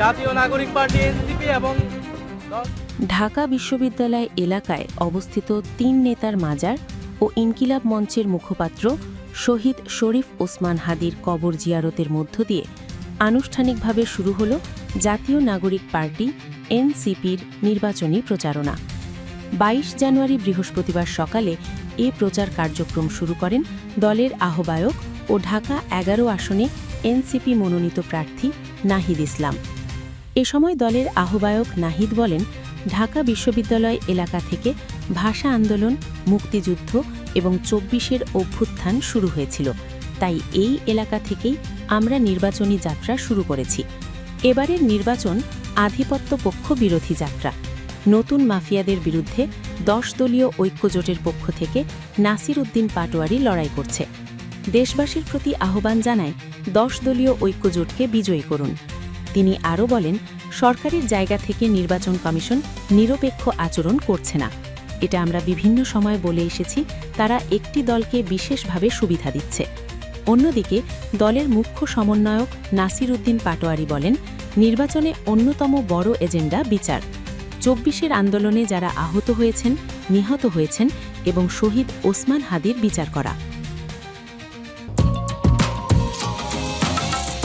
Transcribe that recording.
জাতীয় নাগরিক party, NCP এবং ঢাকা বিশ্ববিদ্যালয় এলাকায় অবস্থিত তিন নেতার মাজার ও ইনকিলাব মঞ্চের মুখপাত্র শহীদ শরীফ ওসমান হাদির কবর জিয়ারতের মধ্য দিয়ে আনুষ্ঠানিকভাবে শুরু হল জাতীয় নাগরিক পার্টি, এনসিপির নির্বাচনী প্রচারণা। বাইশ জানুয়ারি বৃহস্পতিবার সকালে এ প্রচার কার্যক্রম শুরু করেন দলের আহ্বায়ক ও ঢাকা এগারো আসনে এনসিপি মনোনীত প্রার্থী নাহিদ ইসলাম। এ সময় দলের আহ্বায়ক নাহিদ বলেন, ঢাকা বিশ্ববিদ্যালয় এলাকা থেকে ভাষা আন্দোলন, মুক্তিযুদ্ধ এবং চব্বিশের অভ্যুত্থান শুরু হয়েছিল। তাই এই এলাকা থেকেই আমরা নির্বাচনী যাত্রা শুরু করেছি। এবারের নির্বাচন আধিপত্য পক্ষ বিরোধী যাত্রা। নতুন মাফিয়াদের বিরুদ্ধে দশ দলীয় ঐক্যজোটের পক্ষ থেকে নাসির উদ্দিন পাটোয়ারি লড়াই করছে। দেশবাসীর প্রতি আহ্বান জানায়, দশ দলীয় ঐক্যজোটকে বিজয়ী করুন। তিনি আরও বলেন সরকারের জায়গা থেকে নির্বাচন কমিশন নিরপেক্ষ আচরণ করছে না। এটা আমরা বিভিন্ন সময় বলে এসেছি, তারা একটি দলকে বিশেষভাবে সুবিধা দিচ্ছে। অন্যদিকে, দলের মুখ্য সমন্বয়ক নাসির উদ্দিন পাটোয়ারি বলেন, নির্বাচনে অন্যতম বড় এজেন্ডা বিচার। চব্বিশের আন্দোলনে যারা আহত হয়েছেন, নিহত হয়েছেন এবং শহীদ ওসমান হাদির বিচার করা।